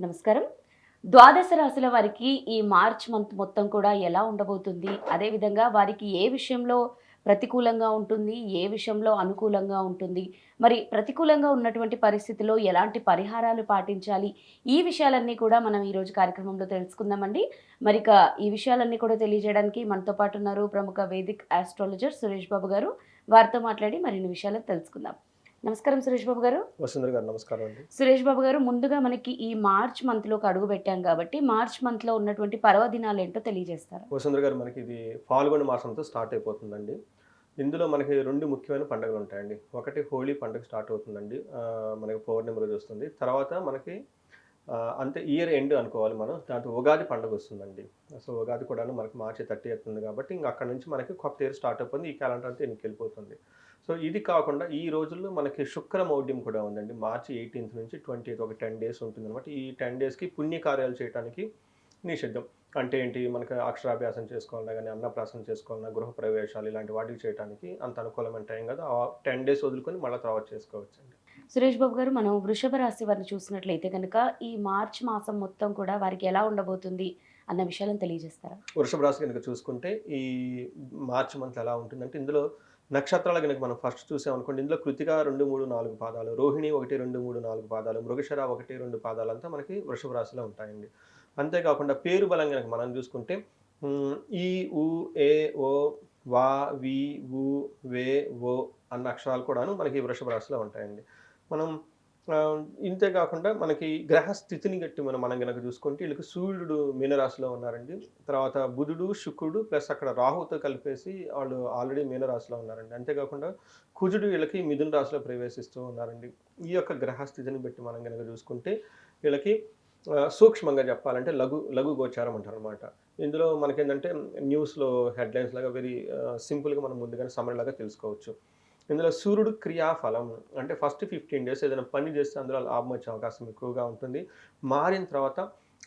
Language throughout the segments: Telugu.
నమస్కారం. ద్వాదశ రాశుల వారికి ఈ మార్చ్ మంత్ మొత్తం కూడా ఎలా ఉండబోతుంది? అదేవిధంగా వారికి ఏ విషయంలో ప్రతికూలంగా ఉంటుంది? ఏ విషయంలో అనుకూలంగా ఉంటుంది? మరి ప్రతికూలంగా ఉన్నటువంటి పరిస్థితిలో ఎలాంటి పరిహారాలు పాటించాలి? ఈ విషయాలన్నీ కూడా మనం ఈరోజు కార్యక్రమంలో తెలుసుకుందామండి. మరి ఇక ఈ విషయాలన్నీ కూడా తెలియజేయడానికి మనతో పాటు ఉన్నారు ప్రముఖ వేదిక్ ఆస్ట్రాలజర్ సురేష్ బాబు గారు. వారితో మాట్లాడి మరిన్ని విషయాలు తెలుసుకుందాం. నమస్కారం సురేష్ బాబు గారు. వసుంధర గారు నమస్కారం అండి. సురేష్ బాబు గారు ముందుగా మనకి ఈ మార్చ్ మంత్లోకి అడుగు పెట్టాం కాబట్టి మార్చ్ మంత్లో ఉన్నటువంటి పర్వదినాలు ఏంటో తెలియజేస్తారా? వసుంధర గారు మనకి ఇది ఫాల్గొన మాసంతో స్టార్ట్ అయిపోతుందండి. ఇందులో మనకి రెండు ముఖ్యమైన పండుగలు ఉంటాయండి. ఒకటి హోలీ పండుగ స్టార్ట్ అవుతుందండి. మనకి పౌర్ణమి రోజు వస్తుంది. తర్వాత మనకి అంతే ఇయర్ ఎండ్ అనుకోవాలి మనం. దాంతో ఉగాది పండుగ వస్తుందండి. సో ఉగాది కూడా మనకి మార్చి థర్టీ అవుతుంది కాబట్టి ఇంకా అక్కడ నుంచి మనకి కొత్త ఇయర్ స్టార్ట్ అయిపోతుంది ఈ క్యాలెండర్ అంతా ఎన్నికి వెళ్ళిపోతుంది. సో ఇది కాకుండా ఈ రోజుల్లో మనకి శుక్ర మౌఢ్యం కూడా ఉందండి. మార్చి ఎయిటీన్త్ నుంచి ట్వంటీ ఒక టెన్ డేస్ ఉంటుంది అనమాట ఈ టెన్ డేస్కి పుణ్యకార్యాలు చేయడానికి నిషిద్ధం. అంటే ఏంటి? మనకి అక్షరాభ్యాసం చేసుకోవాలన్నా కానీ అన్నప్రాసన చేసుకోవాలన్నా గృహ ప్రవేశాలు ఇలాంటి వాటికి చేయడానికి అంత అనుకూలమైన టైం కదా. ఆ టెన్ డేస్ వదులుకొని మళ్ళీ తర్వాత చేసుకోవచ్చండి. సురేష్ బాబు గారు మనం వృషభ రాశి వారిని చూసినట్లయితే కనుక ఈ మార్చ్ మాసం మొత్తం కూడా వారికి ఎలా ఉండబోతుంది అన్న విషయాలను తెలియజేస్తారా? వృషభ రాశి కనుక చూసుకుంటే ఈ మార్చి మంత్ ఎలా ఉంటుందంటే ఇందులో నక్షత్రాలు కనుక మనం ఫస్ట్ చూసామనుకోండి ఇందులో కృతిక రెండు మూడు నాలుగు పాదాలు రోహిణి ఒకటి రెండు మూడు నాలుగు పాదాలు మృగశర ఒకటి రెండు పాదాలు అంతా మనకి వృషభ రాశిలో ఉంటాయండి. అంతేకాకుండా పేరు బలం కనుక మనం చూసుకుంటే ఈ ఉ ఏ ఓ వా వి ఊ వే ఓ అన్న అక్షరాలు కూడాను మనకి వృషభ రాశిలో ఉంటాయండి. మనం ఇంతే కాకుండా మనకి గ్రహ స్థితిని గట్టి మనం మనం కనుక చూసుకుంటే వీళ్ళకి సూర్యుడు మీనరాశిలో ఉన్నారండి. తర్వాత బుధుడు శుక్రుడు ప్లస్ అక్కడ రాహుతో కలిపేసి వాళ్ళు ఆల్రెడీ మీనరాశిలో ఉన్నారండి. అంతేకాకుండా కుజుడు వీళ్ళకి మిథున రాశిలో ప్రవేశిస్తూ ఉన్నారండి. ఈ యొక్క గ్రహ స్థితిని బట్టి మనం కనుక చూసుకుంటే వీళ్ళకి సూక్ష్మంగా చెప్పాలంటే లఘు లఘు గోచారం అంటారు అనమాట ఇందులో మనకేంటంటే న్యూస్లో హెడ్లైన్స్ లాగా వెరీ సింపుల్గా మనం ముందుగానే సమర్ లాగా తెలుసుకోవచ్చు. ఇందులో సూర్యుడు క్రియాఫలం. అంటే ఫస్ట్ ఫిఫ్టీన్ డేస్ ఏదైనా పని చేస్తే అందులో లాభం వచ్చే అవకాశం ఎక్కువగా ఉంటుంది. మారిన తర్వాత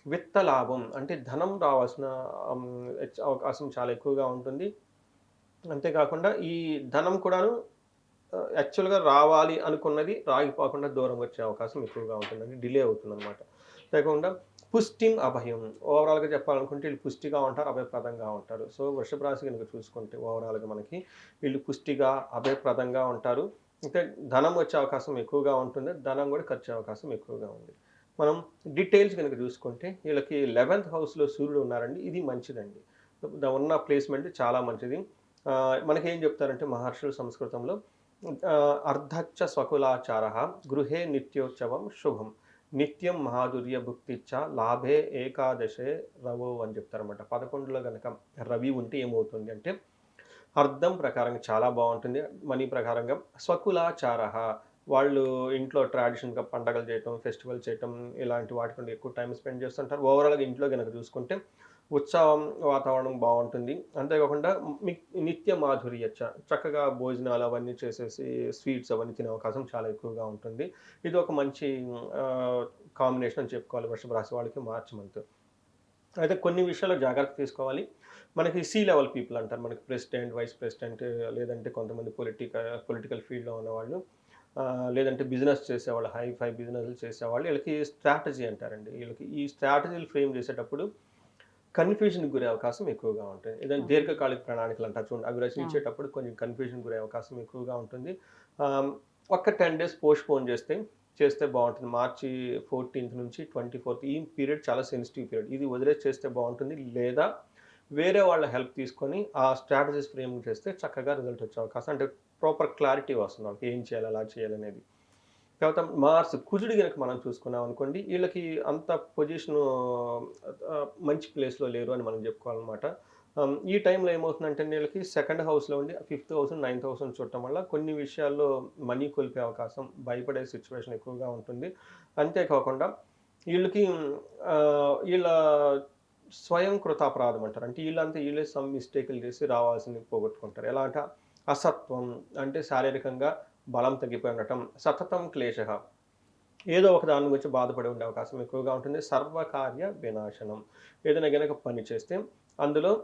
విత్త లాభం అంటే ధనం రావాల్సిన అవకాశం చాలా ఎక్కువగా ఉంటుంది. అంతేకాకుండా ఈ ధనం కూడాను యాక్చువల్గా రావాలి అనుకున్నది రాగిపోకుండా దూరం వచ్చే అవకాశం ఎక్కువగా ఉంటుంది అంటే డిలే అవుతుంది అనమాట లేకుండా పుష్టిం అభయం. ఓవరాల్గా చెప్పాలనుకుంటే వీళ్ళు పుష్టిగా ఉంటారు అభయప్రదంగా ఉంటారు. సో వృషభ రాశి కనుక చూసుకుంటే ఓవరాల్గా మనకి వీళ్ళు పుష్టిగా అభయప్రదంగా ఉంటారు. ఇంకా ధనం వచ్చే అవకాశం ఎక్కువగా ఉంటుంది. ధనం కూడా ఖర్చు అవకాశం ఎక్కువగా ఉంది. మనం డీటెయిల్స్ కనుక చూసుకుంటే వీళ్ళకి లెవెన్త్ హౌస్లో సూర్యుడు ఉన్నారండి. ఇది మంచిదండి. ఉన్న ప్లేస్మెంట్ చాలా మంచిది. మనకేం మనకి ఏం చెప్తారంటే మహర్షుల సంస్కృతంలో అర్ధచ్చ స్వకులాచార గృహే నిత్యోత్సవం శుభం. నిత్యం మహాదుర్య భుక్తిచ్చ లాభే ఏకాదశే రవో అని చెప్తారన్నమాట. పదకొండులో కనుక రవి ఉంటే ఏమవుతుంది అంటే అర్థం ప్రకారంగా చాలా బాగుంటుంది. మనీ ప్రకారంగా స్వకులాచార వాళ్ళు ఇంట్లో ట్రాడిషన్గా పండగలు చేయటం ఫెస్టివల్ చేయటం ఇలాంటి వాటి ఎక్కువ టైం స్పెండ్ చేస్తుంటారు. ఓవరాల్గా ఇంట్లో కనుక చూసుకుంటే ఉత్సవం వాతావరణం బాగుంటుంది. అంతేకాకుండా మి- నిత్య మాధుర్య చక్కగా భోజనాలు అవన్నీ చేసేసి స్వీట్స్ అవన్నీ తినే అవకాశం చాలా ఎక్కువగా ఉంటుంది. ఇది ఒక మంచి కాంబినేషన్ అని చెప్పుకోవాలి వృషభ రాశి వాళ్ళకి మార్చి మంత్. అయితే కొన్ని విషయాల్లో జాగ్రత్త తీసుకోవాలి. మనకి సి లెవెల్ పీపుల్ అంటారు. మనకి ప్రెసిడెంట్ వైస్ ప్రెసిడెంట్ లేదంటే కొంతమంది పొలిటికల్ పొలిటికల్ ఫీల్డ్లో ఉన్నవాళ్ళు లేదంటే బిజినెస్ చేసేవాళ్ళు హై ఫై బిజినెస్ చేసేవాళ్ళు వీళ్ళకి స్ట్రాటజీ అంటారండి. వీళ్ళకి ఈ స్ట్రాటజీలు ఫ్రేమ్ చేసేటప్పుడు కన్ఫ్యూజన్కి గురే అవకాశం ఎక్కువగా ఉంటుంది. ఏదైనా. దీర్ఘకాలిక ప్రణాళికలు అంటారు చూడండి అవి రచించేటప్పుడు కొంచెం కన్ఫ్యూజన్ గురే అవకాశం ఎక్కువగా ఉంటుంది. ఒక్క టెన్ డేస్ పోస్ట్ పోన్ చేస్తే చేస్తే బాగుంటుంది. మార్చి ఫోర్టీన్త్ నుంచి ట్వంటీ ఫోర్త్ ఈ పీరియడ్ చాలా సెన్సిటివ్ పీరియడ్. ఇది వదిలేసి చేస్తే బాగుంటుంది లేదా వేరే వాళ్ళ హెల్ప్ తీసుకొని ఆ స్ట్రాటజీస్ ఫ్రేమ్ చేస్తే చక్కగా రిజల్ట్ వచ్చే అవకాశం. అంటే ప్రాపర్ క్లారిటీ వస్తుంది వాళ్ళకి ఏం చేయాలి అలా చేయాలనేది కాబట్టి మార్స్ కుజుడు కనుక మనం చూసుకున్నాం అనుకోండి వీళ్ళకి అంత పొజిషన్ మంచి ప్లేస్లో లేరు అని మనం చెప్పుకోవాలన్నమాట. ఈ టైంలో ఏమవుతుందంటే వీళ్ళకి సెకండ్ హౌస్లో ఉండి ఫిఫ్త్ హౌస్ నైన్త్ హౌస్ చూడటం వల్ల కొన్ని విషయాల్లో మనీ కోల్పే అవకాశం భయపడే సిచ్యువేషన్ ఎక్కువగా ఉంటుంది. అంతేకాకుండా వీళ్ళకి వీళ్ళ స్వయం కృతాపరాధం అంటారు. అంటే వీళ్ళంతా వీళ్ళే సమ్ మిస్టేకులు చేసి రావాల్సింది పోగొట్టుకుంటారు. ఎలా అంటే అసత్వం అంటే శారీరకంగా బలం తగ్గిపోయి ఉండటం సతతం క్లేశ. ఏదో ఒక దాని గురించి బాధపడి ఉండే అవకాశం ఎక్కువగా ఉంటుంది. సర్వకార్య వినాశనం. ఏదైనా గనక పని చేస్తే అందులో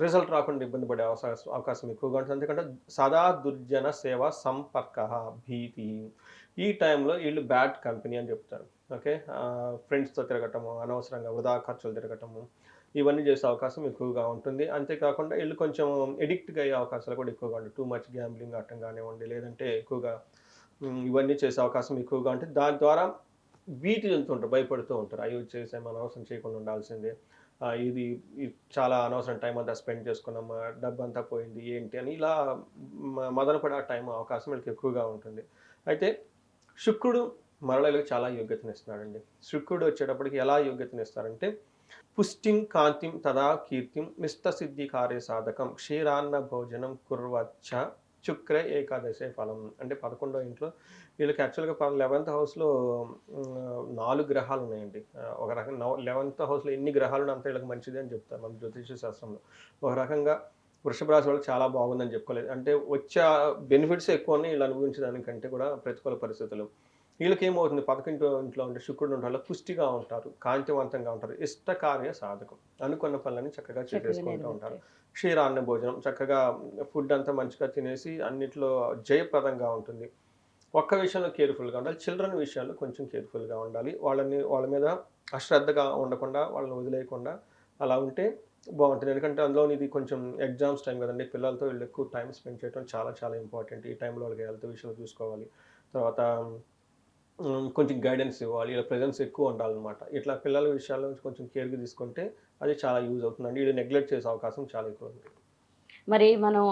రిజల్ట్ రాకుండా ఇబ్బంది పడే అవకాశం అవకాశం ఎక్కువగా ఉంటుంది. ఎందుకంటే సదా దుర్జన సేవ సంపర్క భీతి. ఈ టైంలో వీళ్ళు బ్యాడ్ కంపెనీ అని చెప్తారు. ఓకే? ఫ్రెండ్స్తో తిరగటము అనవసరంగా వృధా ఖర్చులు తిరగటము ఇవన్నీ చేసే అవకాశం ఎక్కువగా ఉంటుంది. అంతేకాకుండా వీళ్ళు కొంచెం ఎడిక్ట్గా అయ్యే అవకాశాలు కూడా ఎక్కువగా ఉంటాయి. టూ మచ్ గ్యాంబ్లింగ్ ఆడటం కానివ్వండి లేదంటే ఎక్కువగా ఇవన్నీ చేసే అవకాశం ఎక్కువగా ఉంటుంది దాని ద్వారా వీటి వెళ్తుంటారు భయపడుతూ ఉంటారు. అయ్యో చేసాం అనవసరం చేయకుండా ఉండాల్సిందే. ఇది చాలా అనవసరం టైం అంతా స్పెండ్ చేసుకున్నాం డబ్బు అంతా పోయింది ఏంటి అని ఇలా మదనపడే టైం అవకాశం వీళ్ళకి ఎక్కువగా ఉంటుంది. అయితే శుక్రుడు మరళలకు చాలా యోగ్యతనిస్తున్నాడండి. శుక్రుడు వచ్చేటప్పటికి ఎలా యోగ్యతనిస్తారంటే పుష్టిం కాంతిం తదా కీర్తిం మిష్టసిద్ధి కార్య సాధకం క్షీరాన్న భోజనం కుర్వచ్చ శుక్ర ఏకాదశే ఫలం. అంటే పదకొండో ఇంట్లో వీళ్ళకి యాక్చువల్గా లెవెన్త్ హౌస్లో నాలుగు గ్రహాలు ఉన్నాయండి. ఒక రకంగా లెవెన్త్ హౌస్లో ఎన్ని గ్రహాలు అంత వీళ్ళకి మంచిది అని చెప్తారు మన జ్యోతిష శాస్త్రంలో. ఒక రకంగా వృషభ రాశి వాళ్ళకి చాలా బాగుందని చెప్పుకోలేదు. అంటే వచ్చే బెనిఫిట్స్ ఎక్కువ ఉన్నాయి. వీళ్ళు అనుభవించడానికంటే కూడా ప్రతికూల పరిస్థితులు. వీళ్ళకి ఏమవుతుంది పదకొండు ఇంట్లో ఉంటే శుక్రుడు ఉంటారు పుష్టిగా ఉంటారు కాంతివంతంగా ఉంటారు ఇష్టకార్య సాధకం అనుకున్న పనులని చక్కగా చేసేసుకుంటూ ఉంటారు. క్షీరాన్న భోజనం చక్కగా ఫుడ్ అంతా మంచిగా తినేసి అన్నిట్లో జయప్రదంగా ఉంటుంది. ఒక్క విషయంలో కేర్ఫుల్గా ఉండాలి. చిల్డ్రన్ విషయాల్లో కొంచెం కేర్ఫుల్గా ఉండాలి. వాళ్ళని వాళ్ళ మీద అశ్రద్ధగా ఉండకుండా వాళ్ళని వదిలేయకుండా అలా ఉంటే బాగుంటుంది. ఎందుకంటే అందులో ఇది కొంచెం ఎగ్జామ్స్ టైం కదండి. పిల్లలతో వీళ్ళు ఎక్కువ టైం స్పెండ్ చేయడం చాలా చాలా ఇంపార్టెంట్. ఈ టైంలో వాళ్ళకి హెల్త్ విషయాలు చూసుకోవాలి. తర్వాత కొంచెం గైడెన్స్ ఇవ్వాలి. ఇలా ప్రజెన్స్ ఎక్కువ ఉండాలన్నమాట. ఇట్లా పిల్లల విషయాల్లో కొంచెం కేర్గా తీసుకుంటే అది చాలా యూజ్ అవుతుందండి. ఇది నెగ్లెక్ట్ చేసే అవకాశం చాలా ఎక్కువ ఉంది. మరి మనం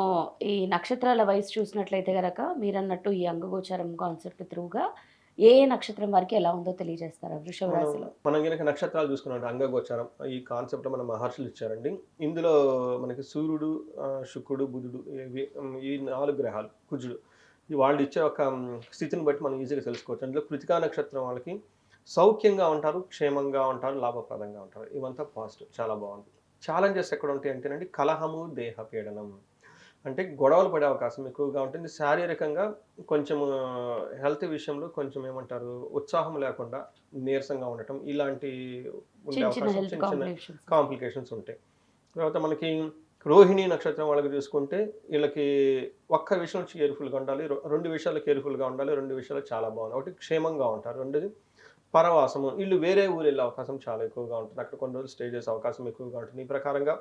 ఈ నక్షత్రాల వయసు చూసినట్లయితే గనక మీరు అన్నట్టు ఈ అంగగోచరం కాన్సెప్ట్ త్రూగా ఏ నక్షత్రం వారికి ఎలా ఉందో తెలియజేస్తారా వృషభ మనం రాశిలో? మనం కనుక నక్షత్రాలు చూసుకున్నాం అంగగోచారం ఈ కాన్సెప్ట్ మన మహర్షులు ఇచ్చారండి. ఇందులో మనకి సూర్యుడు శుక్రుడు బుధుడు ఈ నాలుగు గ్రహాలు కుజుడు. వాళ్ళు ఇచ్చే ఒక స్థితిని బట్టి మనం ఈజీగా తెలుసుకోవచ్చు. అందులో కృతికా నక్షత్రం వాళ్ళకి సౌఖ్యంగా ఉంటారు క్షేమంగా ఉంటారు లాభప్రదంగా ఉంటారు. ఇవంతా పాజిటివ్ చాలా బాగుంది. ఛాలెంజెస్ ఎక్కడ ఉంటాయి అంటేనండి కలహము దేహ పీడనం. అంటే గొడవలు పడే అవకాశం ఎక్కువగా ఉంటుంది. శారీరకంగా కొంచెం హెల్త్ విషయంలో కొంచెం ఏమంటారు ఉత్సాహం లేకుండా నీరసంగా ఉండటం ఇలాంటి ఉండే అవకాశం చిన్న చిన్న కాంప్లికేషన్స్ ఉంటాయి. తర్వాత మనకి రోహిణి నక్షత్రం వాళ్ళకి చూసుకుంటే వీళ్ళకి ఒక్క విషయంలో కేర్ఫుల్గా ఉండాలి. రెండు విషయాలు కేర్ఫుల్గా ఉండాలి. రెండు విషయాలు చాలా బాగుంది ఒకటి క్షేమంగా ఉంటారు. రెండోది పరవాసము. వీళ్ళు వేరే ఊరు వెళ్ళే అవకాశం చాలా ఎక్కువగా ఉంటుంది. అక్కడ కొన్ని రోజులు స్టే చేసే అవకాశం ఎక్కువగా ఉంటుంది. ఈ ప్రకారంగా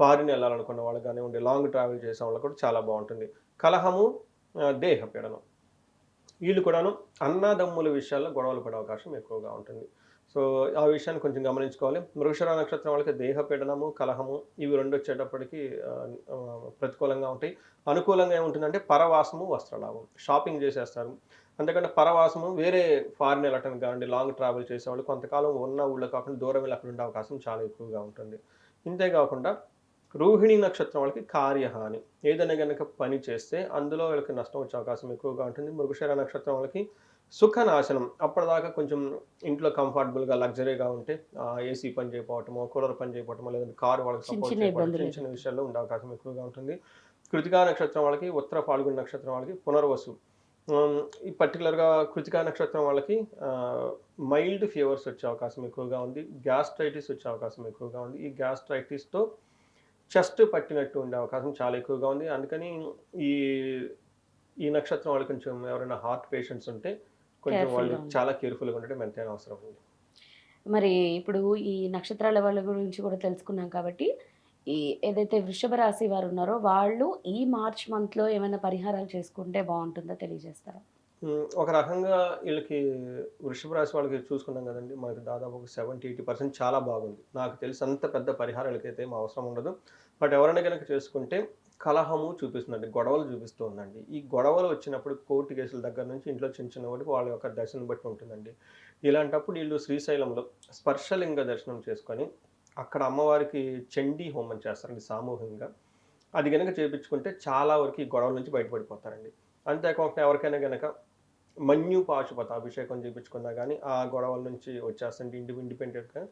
ఫారిన్ వెళ్ళాలనుకున్న వాళ్ళు కానివ్వండి లాంగ్ ట్రావెల్ చేసే వాళ్ళకి కూడా చాలా బాగుంటుంది. కలహము దేహపీడనం దేహ పీడనం. వీళ్ళు కూడాను అన్నదమ్ముల విషయాల్లో గొడవలు పడే అవకాశం ఎక్కువగా ఉంటుంది. సో ఆ విషయాన్ని కొంచెం గమనించుకోవాలి. మృగశిర నక్షత్రం వాళ్ళకి దేహపీడనము కలహము ఇవి రెండు వచ్చేటప్పటికి ప్రతికూలంగా ఉంటాయి. అనుకూలంగా ఏముంటుందంటే పరవాసము వస్త్రలాభం. షాపింగ్ చేసేస్తారు. అంతేకాకుండా పరవాసము వేరే ఫారిన్ వెళ్ళటం కానివ్వండి లాంగ్ ట్రావెల్ చేసేవాళ్ళు కొంతకాలం ఉన్న ఊళ్ళో కాకుండా దూరం వెళ్ళి అక్కడ ఉండే అవకాశం చాలా ఎక్కువగా ఉంటుంది. ఇంతేకాకుండా రోహిణి నక్షత్రం వాళ్ళకి కార్యహాని. ఏదైనా కనుక పని చేస్తే అందులో వీళ్ళకి నష్టం వచ్చే అవకాశం ఎక్కువగా ఉంటుంది. మృగశిర నక్షత్రం వాళ్ళకి సుఖ నాశనం అప్పటిదాకా కొంచెం ఇంట్లో కంఫర్టబుల్గా లగ్జరీగా ఉంటే ఏసీ పని చేయకపోవటమో కూలర్ పని చేయకపోవటమో లేదంటే కారు వాళ్ళకి సపోర్ట్ ఇబ్బందులు. చిన్న చిన్న విషయాల్లో ఉండే అవకాశం ఎక్కువగా ఉంటుంది. కృతికా నక్షత్రం వాళ్ళకి ఉత్తర పాల్గొన నక్షత్రం వాళ్ళకి పునర్వసు. ఈ పర్టికులర్గా కృతికా నక్షత్రం వాళ్ళకి మైల్డ్ ఫీవర్స్ వచ్చే అవకాశం ఎక్కువగా ఉంది. గ్యాస్ట్రైటిస్ వచ్చే అవకాశం ఎక్కువగా ఉంది. ఈ గ్యాస్ట్రైటిస్తో చెస్ట్ పట్టినట్టు ఉండే అవకాశం చాలా ఎక్కువగా ఉంది. అందుకని ఈ ఈ నక్షత్రం వాళ్ళు కొంచెం ఎవరైనా హార్ట్ పేషెంట్స్ ఉంటే కొంచెం వాళ్ళు. చాలా కేర్ఫుల్గా ఉండడం ఎంతైనా అవసరం ఉంది మరి ఇప్పుడు ఈ నక్షత్రాల వాళ్ళ గురించి కూడా తెలుసుకున్నాం కాబట్టి ఈ ఏదైతే వృషభ రాశి వారు ఉన్నారో వాళ్ళు ఈ మార్చ్ మంత్లో ఏమైనా పరిహారాలు చేసుకుంటే బాగుంటుందో తెలియజేస్తారా? ఒక రకంగా వీళ్ళకి వృషభ రాశి వాళ్ళకి చూసుకున్నాం కదండి మనకి దాదాపు ఒక సెవెంటీ ఎయిటీ పర్సెంట్ చాలా బాగుంది. నాకు తెలిసి అంత పెద్ద పరిహారాలకి అయితే ఏం అవసరం ఉండదు. బట్ ఎవరైనా కనుక చేసుకుంటే కలహము చూపిస్తుందండి గొడవలు చూపిస్తూ ఉందండి. ఈ గొడవలు వచ్చినప్పుడు కోర్టు కేసుల దగ్గర నుంచి ఇంట్లో చిన్న చిన్న వాటికి వాళ్ళ యొక్క దర్శనం బట్టి ఉంటుందండి. ఇలాంటప్పుడు వీళ్ళు శ్రీశైలంలో స్పర్శలింగ దర్శనం చేసుకొని అక్కడ అమ్మవారికి చండీ హోమం చేస్తారండి సామూహికంగా. అది కనుక చేయించుకుంటే చాలా వరకు ఈ గొడవల నుంచి బయటపడిపోతారండి. అంతేకాకుండా ఎవరికైనా కనుక మన్యు పాశుపత అభిషేకం చేయించుకున్నా కానీ ఆ గొడవల నుంచి వచ్చేస్తుంది ఇండి ఇండిపెండెంట్గా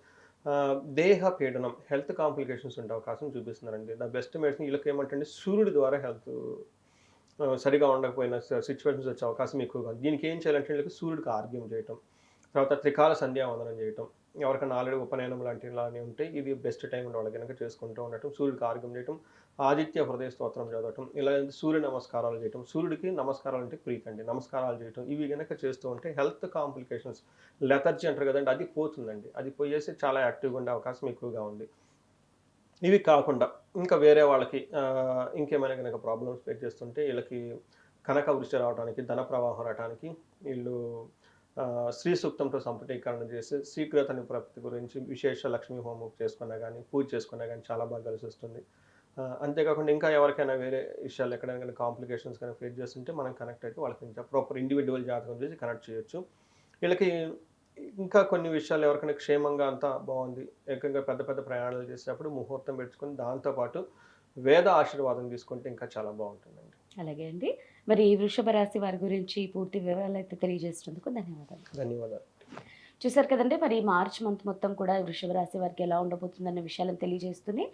దేహ పీడనం హెల్త్ కాంప్లికేషన్స్ ఉండే అవకాశం చూపిస్తున్నారండి. ద బెస్ట్ మెడిసిన్ వీళ్ళకి ఏమంటే సూర్యుడి ద్వారా హెల్త్ సరిగా ఉండకపోయిన సిచ్యువేషన్స్ వచ్చే అవకాశం ఎక్కువగా దీనికి ఏం చేయాలంటే వీళ్ళకి సూర్యుడికి ఆర్గ్యం చేయటం తర్వాత త్రికాల సంధ్యావందనం చేయటం ఎవరికైనా ఆల్రెడీ ఉపనయనం లాంటివి లానే ఉంటే ఇది బెస్ట్ టైం వాళ్ళకి కనుక చేసుకుంటూ ఉండటం సూర్యుడికి ఆరోగ్యం చేయటం ఆదిత్య హృదయ స్తోత్రం చదవటం ఇలా సూర్య నమస్కారాలు చేయటం సూర్యుడికి నమస్కారాలు అంటే ప్రీకండి నమస్కారాలు చేయటం ఇవి కనుక చేస్తూ ఉంటే హెల్త్ కాంప్లికేషన్స్ లెథర్జీ అంటారు కదండి అది పోతుందండి. అది పోయేసి చాలా యాక్టివ్గా ఉండే అవకాశం ఎక్కువగా ఉంది. ఇవి కాకుండా ఇంకా వేరే వాళ్ళకి ఇంకేమైనా కనుక ప్రాబ్లమ్స్ ఫేస్ చేస్తుంటే వీళ్ళకి కనక వృష్టి రావడానికి ధన ప్రవాహం రావడానికి వీళ్ళు శ్రీ సూక్తంతో సంపుటీకరణ చేసి శీఘ్రతని ప్రాప్తి గురించి విశేష లక్ష్మీ హోమం చేసుకున్నా కానీ పూజ చేసుకున్నా కానీ చాలా బాగా కలిసి వస్తుంది. అంతేకాకుండా ఇంకా ఎవరికైనా వేరే విషయాలు ఎక్కడైనా కానీ కాంప్లికేషన్స్ కానీ ఫేస్ చేస్తుంటే మనం కనెక్ట్ అయితే వాళ్ళకి ఇంకా ప్రాపర్ ఇండివిజువల్ జాతకం చేసి కనెక్ట్ చేయొచ్చు. వీళ్ళకి ఇంకా కొన్ని విషయాలు ఎవరికైనా క్షేమంగా అంతా బాగుంది ఏకంగా పెద్ద పెద్ద ప్రయాణాలు చేసేటప్పుడు ముహూర్తం పెట్టుకొని దాంతోపాటు వేద ఆశీర్వాదం తీసుకుంటే ఇంకా చాలా బాగుంటుందండి. అలాగే అండి. మరి ఈ వృషభ రాశి వారి గురించి పూర్తి వివరాలు అయితే తెలియజేసినందుకు ధన్యవాదాలు. ధన్యవాదాలు. చూసారు కదండి. మరి మార్చ్ మంత్ మొత్తం కూడా వృషభ రాశి వారికి ఎలా ఉండబోతుందన్న విషయాలను తెలియజేస్తూనే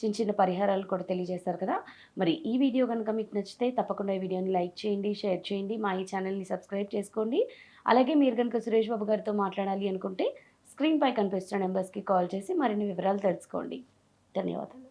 చిన్న చిన్న పరిహారాలు కూడా తెలియజేశారు కదా. మరి ఈ వీడియో కనుక మీకు నచ్చితే తప్పకుండా ఈ వీడియోని లైక్ చేయండి షేర్ చేయండి మా ఈ ఛానల్ని సబ్స్క్రైబ్ చేసుకోండి. అలాగే మీరు కనుక సురేష్ బాబు గారితో మాట్లాడాలి అనుకుంటే స్క్రీన్ పై కనిపిస్తున్న నెంబర్స్కి కాల్ చేసి మరిన్ని వివరాలు తెలుసుకోండి. ధన్యవాదాలు.